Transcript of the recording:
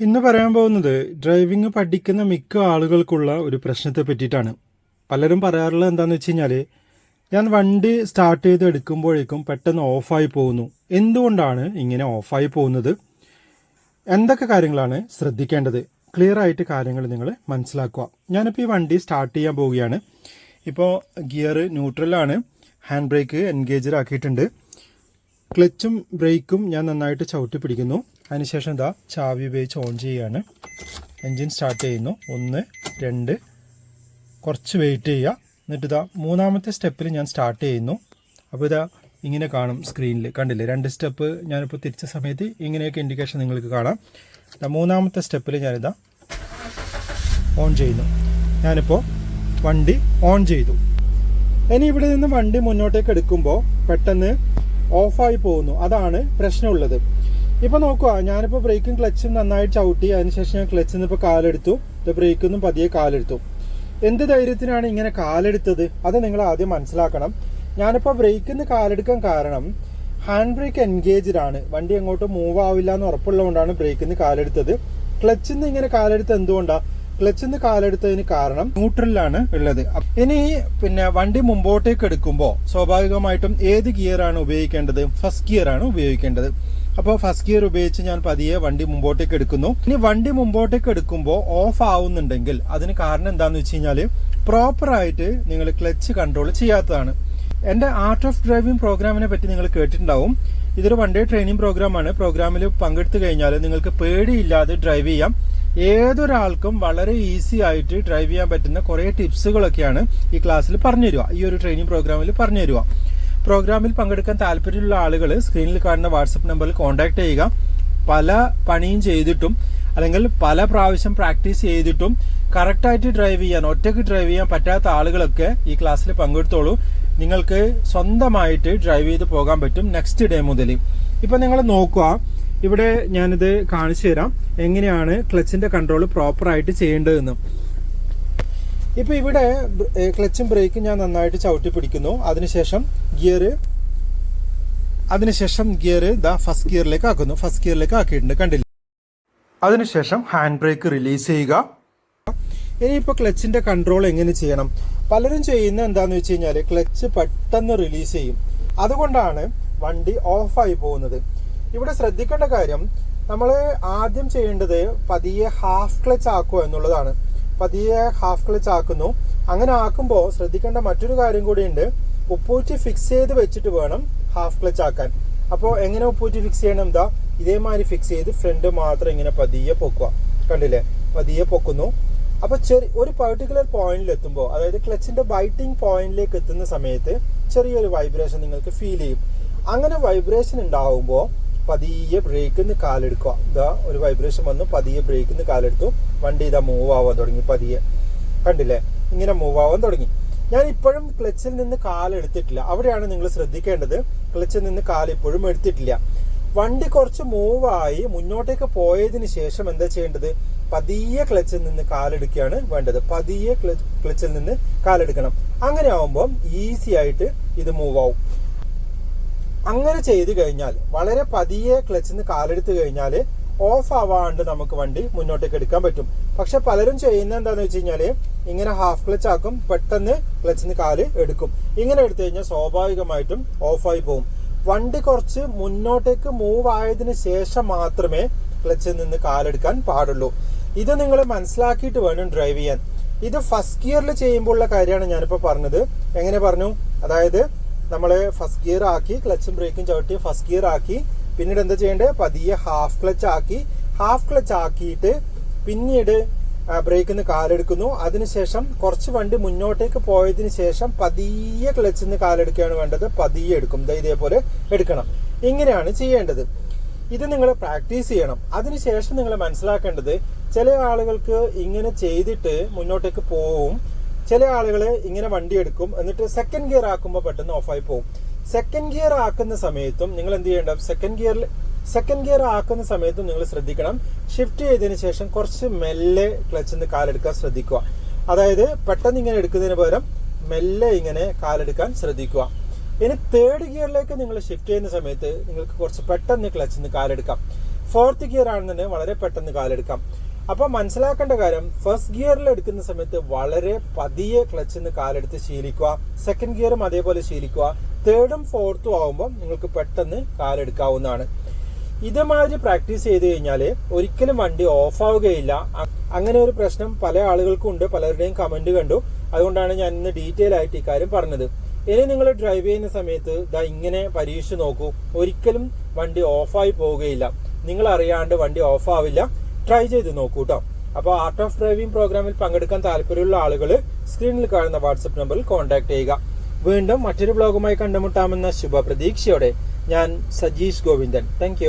ഇന്ന് പറയാൻ പോകുന്നത് ഡ്രൈവിംഗ് പഠിക്കുന്ന മിക്ക ആളുകൾക്കുള്ള ഒരു പ്രശ്നത്തെ പറ്റിയിട്ടാണ്. പലരും പറയാറുള്ളത് എന്താണെന്ന് വെച്ച് കഴിഞ്ഞാൽ ഞാൻ വണ്ടി സ്റ്റാർട്ട് ചെയ്ത് എടുക്കുമ്പോഴേക്കും പെട്ടെന്ന് ഓഫായി പോകുന്നു. എന്തുകൊണ്ടാണ് ഇങ്ങനെ ഓഫായി പോകുന്നത്? എന്തൊക്കെ കാര്യങ്ങളാണ് ശ്രദ്ധിക്കേണ്ടത്? ക്ലിയർ ആയിട്ട് കാര്യങ്ങൾ നിങ്ങൾ മനസ്സിലാക്കുക. ഞാനിപ്പോൾ ഈ വണ്ടി സ്റ്റാർട്ട് ചെയ്യാൻ പോവുകയാണ്. ഇപ്പോൾ ഗിയർ ന്യൂട്രലാണ് ഹാൻഡ് ബ്രേക്ക് എൻഗേജർ ആക്കിയിട്ടുണ്ട്. ക്ലച്ചും ബ്രേക്കും ഞാൻ നന്നായിട്ട് ചവിട്ടി പിടിക്കുന്നു. അതിനുശേഷം ഇതാ ചാവി ഉപയോഗിച്ച് ഓൺ ചെയ്യുകയാണ് എൻജിൻ സ്റ്റാർട്ട് ചെയ്യുന്നു. ഒന്ന് രണ്ട് കുറച്ച് വെയിറ്റ് ചെയ്യുക. എന്നിട്ട് ഇതാ മൂന്നാമത്തെ സ്റ്റെപ്പിൽ ഞാൻ സ്റ്റാർട്ട് ചെയ്യുന്നു. അപ്പോൾ ഇതാ ഇങ്ങനെ കാണും സ്ക്രീനിൽ കണ്ടില്ലേ? രണ്ട് സ്റ്റെപ്പ് ഞാനിപ്പോൾ തിരിച്ച സമയത്ത് ഇങ്ങനെയൊക്കെ ഇൻഡിക്കേഷൻ നിങ്ങൾക്ക് കാണാം. മൂന്നാമത്തെ സ്റ്റെപ്പിൽ ഞാനിതാ ഓൺ ചെയ്യുന്നു. ഞാനിപ്പോൾ വണ്ടി ഓൺ ചെയ്തു. ഇനി ഇവിടെ നിന്ന് വണ്ടി മുന്നോട്ടേക്ക് എടുക്കുമ്പോൾ പെട്ടെന്ന് ഓഫായി പോകുന്നു. അതാണ് പ്രശ്നമുള്ളത്. ഇപ്പൊ നോക്കുക ഞാനിപ്പോൾ ബ്രേക്കും ക്ലച്ചും നന്നായിട്ട് ചവിട്ടി അതിനുശേഷം ഞാൻ ക്ലച്ചിൽ നിന്ന് ഇപ്പോൾ കാലെടുത്തു. ബ്രേക്കൊന്നും പതിയെ കാലെടുത്തു. എന്ത് ധൈര്യത്തിനാണ് ഇങ്ങനെ കാലെടുത്തത്? അത് നിങ്ങൾ ആദ്യം മനസ്സിലാക്കണം. ഞാനിപ്പോൾ ബ്രേക്കിൽ നിന്ന് കാലെടുക്കാൻ കാരണം ഹാൻഡ് ബ്രേക്ക് എൻഗേജ്ഡ് ആണ്. വണ്ടി അങ്ങോട്ട് മൂവ് ആവില്ല എന്ന് ഉറപ്പുള്ളതുകൊണ്ടാണ് ബ്രേക്കിൽ നിന്ന് കാലെടുത്തത്. ക്ലച്ചിൽ നിന്ന് ഇങ്ങനെ കാലെടുത്ത് എന്തുകൊണ്ടാണ് ക്ലച്ചിൽ നിന്ന് കാലെടുത്തതിന് കാരണം ന്യൂട്രലിലാണ് ഉള്ളത്. ഇനി പിന്നെ വണ്ടി മുമ്പോട്ടേക്ക് എടുക്കുമ്പോൾ സ്വാഭാവികമായിട്ടും ഏത് ഗിയറാണ് ഉപയോഗിക്കേണ്ടത്? ഫസ്റ്റ് ഗിയറാണ് ഉപയോഗിക്കേണ്ടത്. അപ്പോൾ ഫസ്റ്റ് ഗിയർ ഉപയോഗിച്ച് ഞാൻ പതിയെ വണ്ടി മുമ്പോട്ടേക്ക് എടുക്കുന്നു. ഇനി വണ്ടി മുമ്പോട്ടേക്ക് എടുക്കുമ്പോൾ ഓഫ് ആവുന്നുണ്ടെങ്കിൽ അതിന് കാരണം എന്താണെന്ന് വെച്ച് കഴിഞ്ഞാൽ പ്രോപ്പറായിട്ട് നിങ്ങൾ ക്ലച്ച് കൺട്രോൾ ചെയ്യാത്തതാണ്. എന്റെ ആർട്ട് ഓഫ് ഡ്രൈവിംഗ് പ്രോഗ്രാമിനെ പറ്റി നിങ്ങൾ കേട്ടിട്ടുണ്ടാവും. ഇതൊരു വൺ ഡേ ട്രെയിനിങ് പ്രോഗ്രാമാണ് പ്രോഗ്രാമിൽ പങ്കെടുത്തു കഴിഞ്ഞാൽ നിങ്ങൾക്ക് പേടിയില്ലാതെ ഡ്രൈവ് ചെയ്യാം. ഏതൊരാൾക്കും വളരെ ഈസി ആയിട്ട് ഡ്രൈവ് ചെയ്യാൻ പറ്റുന്ന കുറേ ടിപ്സുകളൊക്കെയാണ് ഈ ക്ലാസ്സിൽ പറഞ്ഞു തരിക ഈ ഒരു ട്രെയിനിങ് പ്രോഗ്രാമിൽ പറഞ്ഞു തരിക പ്രോഗ്രാമിൽ പങ്കെടുക്കാൻ താല്പര്യമുള്ള ആളുകൾ സ്ക്രീനിൽ കാണുന്ന വാട്സപ്പ് നമ്പറിൽ കോൺടാക്ട് ചെയ്യുക. പല പണിയും ചെയ്തിട്ടും അല്ലെങ്കിൽ പല പ്രാവശ്യം പ്രാക്ടീസ് ചെയ്തിട്ടും കറക്റ്റായിട്ട് ഡ്രൈവ് ചെയ്യാൻ ഒറ്റയ്ക്ക് ഡ്രൈവ് ചെയ്യാൻ പറ്റാത്ത ആളുകളൊക്കെ ഈ ക്ലാസ്സിൽ പങ്കെടുത്തോളൂ. നിങ്ങൾക്ക് സ്വന്തമായിട്ട് ഡ്രൈവ് ചെയ്ത് പോകാൻ പറ്റും നെക്സ്റ്റ് ഡേ മുതൽ ഇപ്പം നിങ്ങൾ നോക്കുക. ഇവിടെ ഞാനിത് കാണിച്ചു തരാം എങ്ങനെയാണ് ക്ലച്ചിന്റെ കൺട്രോൾ പ്രോപ്പറായിട്ട് ചെയ്യേണ്ടതെന്ന്. ഇപ്പൊ ഇവിടെ ക്ലച്ചും ബ്രേക്കും ഞാൻ നന്നായിട്ട് ചവിട്ടി പിടിക്കുന്നു. അതിനുശേഷം ഗിയർ അതിനുശേഷം ഗിയർ ദാ ഫസ്റ്റ് ഗിയറിലേക്ക് ആക്കുന്നു. ഫസ്റ്റ് ഗിയറിലേക്ക് ആക്കിയിട്ടുണ്ട്. കണ്ടില്ല? അതിനുശേഷം ഹാൻഡ് ബ്രേക്ക് റിലീസ് ചെയ്യുക. ഇനിയിപ്പോൾ ക്ലച്ചിന്റെ കൺട്രോൾ എങ്ങനെ ചെയ്യണം? പലരും ചെയ്യുന്ന എന്താന്ന് വെച്ച് കഴിഞ്ഞാൽ ക്ലച്ച് പെട്ടെന്ന് റിലീസ് ചെയ്യും. അതുകൊണ്ടാണ് വണ്ടി ഓഫായി പോകുന്നത്. ഇവിടെ ശ്രദ്ധിക്കേണ്ട കാര്യം നമ്മൾ ആദ്യം ചെയ്യേണ്ടത് പതിയെ ഹാഫ് ക്ലച്ച് ആക്കുക എന്നുള്ളതാണ്. പതിയെ ഹാഫ് ക്ലച്ച് ആക്കുന്നു. അങ്ങനെ ആക്കുമ്പോൾ ശ്രദ്ധിക്കേണ്ട മറ്റൊരു കാര്യം കൂടിയുണ്ട്. ഉപ്പൂറ്റി ഫിക്സ് ചെയ്ത് വെച്ചിട്ട് വേണം ഹാഫ് ക്ലച്ച് ആക്കാൻ. അപ്പോൾ എങ്ങനെ ഉപ്പൂറ്റി ഫിക്സ് ചെയ്യണം? എന്താ? ഇതേമാതിരി ഫിക്സ് ചെയ്ത് ഫ്രണ്ട് മാത്രം ഇങ്ങനെ പതിയെ പൊക്കുക. കണ്ടില്ലേ? പതിയെ പൊക്കുന്നു. അപ്പൊ ചെറിയ ഒരു പെർട്ടിക്കുലർ പോയിന്റിൽ എത്തുമ്പോൾ അതായത് ക്ലച്ചിന്റെ ബൈറ്റിംഗ് പോയിന്റിലേക്ക് എത്തുന്ന സമയത്ത് ചെറിയൊരു വൈബ്രേഷൻ നിങ്ങൾക്ക് ഫീൽ ചെയ്യും. അങ്ങനെ വൈബ്രേഷൻ ഉണ്ടാവുമ്പോൾ പതിയെ ബ്രേക്കിൽ നിന്ന് കാലെടുക്കുക. ഇതാ ഒരു വൈബ്രേഷൻ വന്നു പതിയെ ബ്രേക്കിൽ നിന്ന് കാലെടുത്തു. വണ്ടി ഇതാ മൂവ് ആവാൻ തുടങ്ങി പതിയെ. കണ്ടില്ലേ? ഇങ്ങനെ മൂവ് ആവാൻ തുടങ്ങി. ഞാൻ ഇപ്പോഴും ക്ലച്ചിൽ നിന്ന് കാലെടുത്തിട്ടില്ല. അവിടെയാണ് നിങ്ങൾ ശ്രദ്ധിക്കേണ്ടത്. ക്ലച്ചിൽ നിന്ന് കാൽ ഇപ്പോഴും എടുത്തിട്ടില്ല. വണ്ടി കുറച്ച് മൂവായി മുന്നോട്ടേക്ക് പോയതിന് ശേഷം എന്താ ചെയ്യേണ്ടത്? പതിയെ ക്ലച്ചിൽ നിന്ന് കാലെടുക്കുകയാണ് വേണ്ടത്. പതിയെ ക്ലച്ച് ക്ലച്ചിൽ നിന്ന് കാലെടുക്കണം. അങ്ങനെ ആവുമ്പോൾ ഈസി ആയിട്ട് ഇത് മൂവ് ആവും. അങ്ങനെ ചെയ്തു കഴിഞ്ഞാൽ വളരെ പതിയെ ക്ലച്ചിൽ നിന്ന് കാലെടുത്ത് കഴിഞ്ഞാൽ ഓഫ് ആവാണ്ട് നമുക്ക് വണ്ടി മുന്നോട്ടേക്ക് എടുക്കാൻ പറ്റും. പക്ഷെ പലരും ചെയ്യുന്ന എന്താന്ന് വെച്ച് കഴിഞ്ഞാൽ ഇങ്ങനെ ഹാഫ് ക്ലച്ച് ആക്കും പെട്ടെന്ന് ക്ലച്ച് നിന്ന് കാൽ എടുക്കും. ഇങ്ങനെ എടുത്തു കഴിഞ്ഞാൽ സ്വാഭാവികമായിട്ടും ഓഫായി പോകും വണ്ടി കുറച്ച് മുന്നോട്ടേക്ക് മൂവ് ആയതിനു ശേഷം മാത്രമേ ക്ലച്ചിൽ നിന്ന് കാലെടുക്കാൻ പാടുള്ളൂ. ഇത് നിങ്ങൾ മനസ്സിലാക്കിയിട്ട് വേണം ഡ്രൈവ് ചെയ്യാൻ. ഇത് ഫസ്റ്റ് ഗിയറിൽ ചെയ്യുമ്പോഴുള്ള കാര്യമാണ് ഞാനിപ്പോൾ പറഞ്ഞത്. എങ്ങനെ പറഞ്ഞു? അതായത് നമ്മൾ ഫസ്റ്റ് ഗിയർ ആക്കി ക്ലച്ചും ബ്രേക്കും ചവിട്ടി ഫസ്റ്റ് ഗിയർ ആക്കി. പിന്നീട് എന്താ ചെയ്യേണ്ടത് പതിയെ ഹാഫ് ക്ലച്ച് ആക്കി. ഹാഫ് ക്ലച്ച് ആക്കിയിട്ട് പിന്നീട് ബ്രേക്കിൽ നിന്ന് കാലെടുക്കുന്നു. അതിനുശേഷം കുറച്ച് വണ്ടി മുന്നോട്ടേക്ക് പോയതിന് ശേഷം പതിയെ ക്ലച്ചിൽ നിന്ന് കാലെടുക്കുകയാണ് വേണ്ടത്. പതിയെ എടുക്കും. ഇതേപോലെ എടുക്കണം. ഇങ്ങനെയാണ് ചെയ്യേണ്ടത്. ഇത് നിങ്ങൾ പ്രാക്ടീസ് ചെയ്യണം. അതിനുശേഷം നിങ്ങൾ മനസ്സിലാക്കേണ്ടത് ചില ആളുകൾക്ക് ഇങ്ങനെ ചെയ്തിട്ട് മുന്നോട്ടേക്ക് പോവും. ചില ആളുകൾ ഇങ്ങനെ വണ്ടി എടുക്കും എന്നിട്ട് സെക്കൻഡ് ഗിയർ ആക്കുമ്പോൾ പെട്ടെന്ന് ഓഫായി പോകും സെക്കൻഡ് ഗിയർ ആക്കുന്ന സമയത്തും നിങ്ങൾ എന്ത് ചെയ്യേണ്ട സെക്കൻഡ് ഗിയറിൽ സെക്കൻഡ് ഗിയർ ആക്കുന്ന സമയത്തും നിങ്ങൾ ശ്രദ്ധിക്കണം. ഷിഫ്റ്റ് ചെയ്തതിന് ശേഷം കുറച്ച് മെല്ലെ ക്ലച്ചിൽ നിന്ന് കാലെടുക്കാൻ ശ്രദ്ധിക്കുക. അതായത് പെട്ടെന്ന് ഇങ്ങനെ എടുക്കുന്നതിന് പകരം മെല്ലെ ഇങ്ങനെ കാലെടുക്കാൻ ശ്രദ്ധിക്കുക. ഇനി തേർഡ് ഗിയറിലേക്ക് നിങ്ങൾ ഷിഫ്റ്റ് ചെയ്യുന്ന സമയത്ത് നിങ്ങൾക്ക് കുറച്ച് പെട്ടെന്ന് ക്ലച്ചിൽ നിന്ന് കാലെടുക്കാം. ഫോർത്ത് ഗിയർ ആണെന്നുണ്ടെങ്കിൽ വളരെ പെട്ടെന്ന് കാലെടുക്കാം. അപ്പൊ മനസ്സിലാക്കേണ്ട കാര്യം ഫസ്റ്റ് ഗിയറിൽ എടുക്കുന്ന സമയത്ത് വളരെ പതിയെ ക്ലച്ചിൽ നിന്ന് കാലെടുത്ത് ശീലിക്കുക സെക്കൻഡ് ഗിയറും അതേപോലെ ശീലിക്കുക തേർഡും ഫോർത്തും ആകുമ്പോൾ നിങ്ങൾക്ക് പെട്ടെന്ന് കാലെടുക്കാവുന്നതാണ്. ഇതേമാതിരി പ്രാക്ടീസ് ചെയ്ത് കഴിഞ്ഞാൽ ഒരിക്കലും വണ്ടി ഓഫ് ആവുകയില്ല. അങ്ങനെ ഒരു പ്രശ്നം പല ആളുകൾക്കും ഉണ്ട് പലരുടെയും കമന്റ് കണ്ടു. അതുകൊണ്ടാണ് ഞാൻ ഇന്ന് ഡീറ്റെയിൽ ആയിട്ട് ഇക്കാര്യം പറഞ്ഞത്. ഇനി നിങ്ങൾ ഡ്രൈവ് ചെയ്യുന്ന സമയത്ത് ഇതാ ഇങ്ങനെ പരീക്ഷിച്ച് നോക്കൂ. ഒരിക്കലും വണ്ടി ഓഫായി പോവുകയില്ല. നിങ്ങൾ അറിയാണ്ട് വണ്ടി ഓഫ് ആവില്ല. ട്രൈ ചെയ്ത് നോക്കൂ കേട്ടോ അപ്പോൾ ആർട്ട് ഓഫ് ഡ്രൈവിംഗ് പ്രോഗ്രാമിൽ പങ്കെടുക്കാൻ താല്പര്യമുള്ള ആളുകൾ സ്ക്രീനിൽ കാണുന്ന വാട്സപ്പ് നമ്പറിൽ കോൺടാക്ട് ചെയ്യുക. വീണ്ടും മറ്റൊരു ബ്ലോഗുമായി കണ്ടുമുട്ടാമെന്ന ശുഭപ്രതീക്ഷയോടെ ഞാൻ സജീഷ് ഗോവിന്ദൻ. താങ്ക്